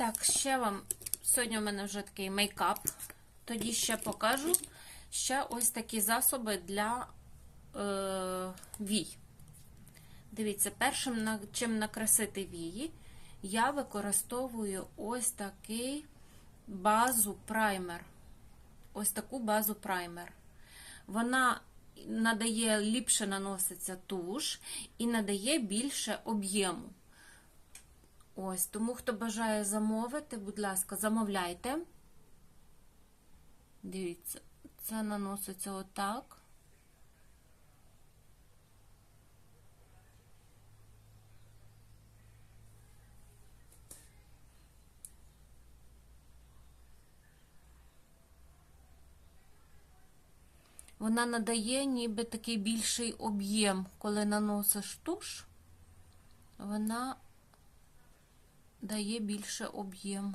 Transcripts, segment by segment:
Так, ще вам. Сьогодні у мене вже такий мейкап. Тоді ще покажу ще ось такі засоби для е, вій. Дивіться, першим, чим накрасити вії, я використовую ось такий базу праймер. Ось таку базу праймер. Вона надає ліпше наноситься туш і надає більше об'єму. Ось, тому хто бажає замовити, будь ласка, замовляйте. Дивіться, це наноситься отак. Вона надає ніби такий більший об'єм, коли наносиш туш, вона дає більше об'єму.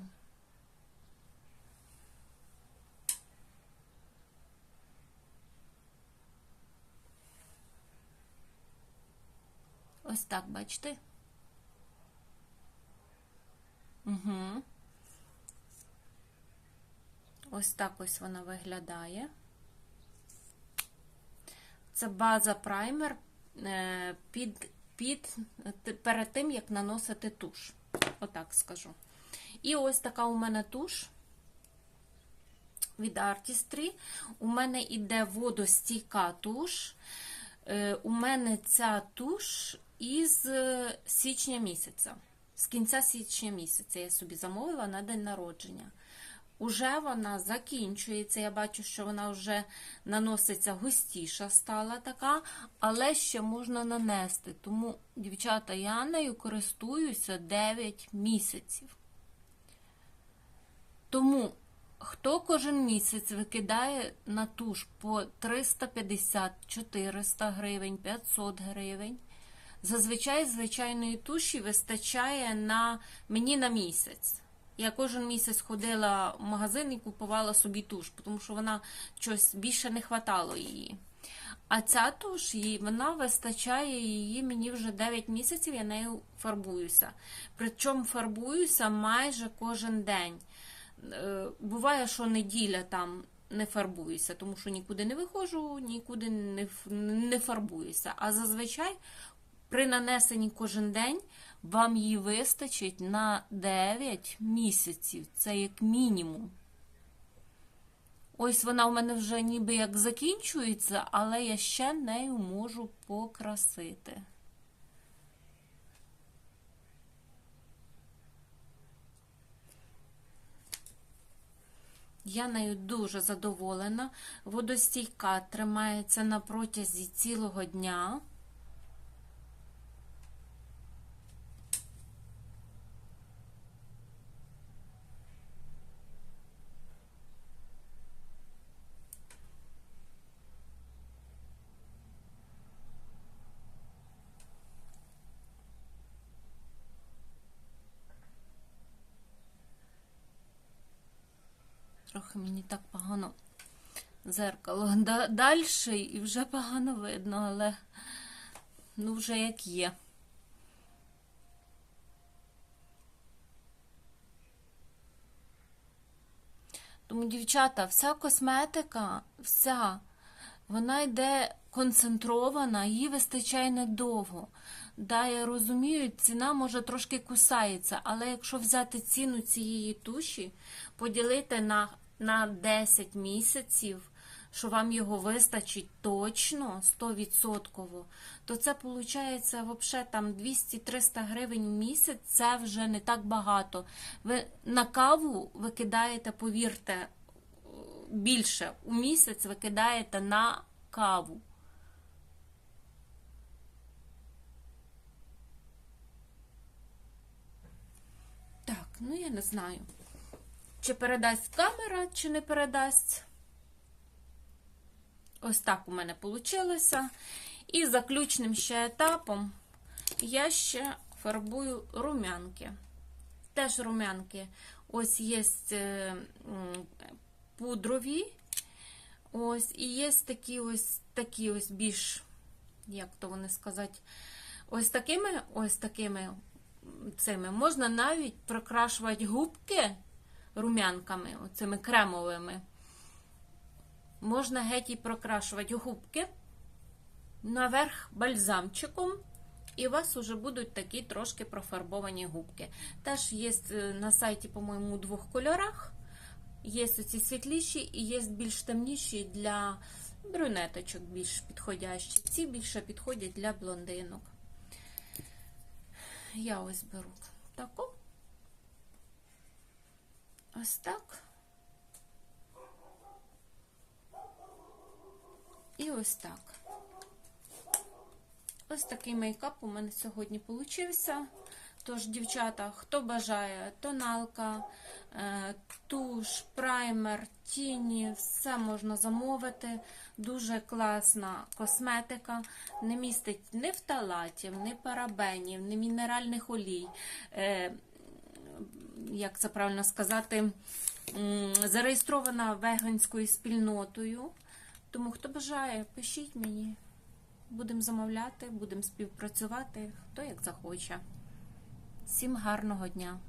Ось так, бачите? Угу. Ось так ось вона виглядає. Це база праймер е, під, під, перед тим, як наносити туш. Отак скажу. І ось така у мене туш від Artistry. У мене йде водостійка туш. Е, У мене ця туш із е, січня місяця. З кінця січня місяця я собі замовила на день народження. Уже вона закінчується. Я бачу, що вона вже наноситься густіша стала така, але ще можна нанести. Тому, дівчата, я нею користуюся 9 місяців. Тому, хто кожен місяць викидає на туш по 350-400 гривень, 500 гривень, зазвичай звичайної туші вистачає на мені на місяць. Я кожен місяць ходила в магазин і купувала собі туш, тому що вона щось більше не хватало її. А ця туш, їй, вона вистачає її мені вже 9 місяців, я нею фарбуюся. Причому фарбуюся майже кожен день. Е, Буває, що неділя там не фарбуюся, тому що нікуди не виходжу, нікуди не фарбуюся. А зазвичай при нанесенні кожен день вам її вистачить на 9 місяців. Це як мінімум. Ось вона в мене вже ніби як закінчується, але я ще нею можу покрасити. Я нею дуже задоволена. Водостійка тримається на протязі цілого дня. Трохи мені так погано зеркало далі і вже погано видно, але ну вже як є. Тому, дівчата, вся косметика, вся, вона йде концентрована, її вистачає недовго. Да, я розумію, ціна може трошки кусається, але якщо взяти ціну цієї туші, поділити на на 10 місяців, що вам його вистачить точно 100%, то це виходить взагалі там 200-300 гривень в місяць, це вже не так багато. Ви на каву викидаєте, повірте, більше у місяць викидаєте на каву. Так, ну я не знаю. Чи передасть камера, чи не передасть. Ось так у мене вийшло. І заключним ще етапом я ще фарбую рум'янки. Теж рум'янки. Ось є пудрові. Ось, і є такі ось такі ось більш, як то вони сказати, ось такими ось такими цими. Можна навіть прокрашувати губки рум'янками, оцими кремовими. Можна геть і прокрашувати губки наверх бальзамчиком. І у вас вже будуть такі трошки профарбовані губки. Теж є е, на сайті, по-моєму, у двох кольорах. Є оці світліші і є більш темніші для брюнеточок, більш підходящі. Ці більше підходять для блондинок. Я ось беру таку. Ось так. І ось так. Ось такий мейкап у мене сьогодні получився. Тож, дівчата, хто бажає тоналка, е, туш, праймер, тіні, все можна замовити. Дуже класна косметика. Не містить ні фталатів, ні парабенів, ні мінеральних олій. Як це правильно сказати, зареєстрована веганською спільнотою. Тому хто бажає, пишіть мені. Будемо замовляти, будемо співпрацювати, хто як захоче. Всім гарного дня!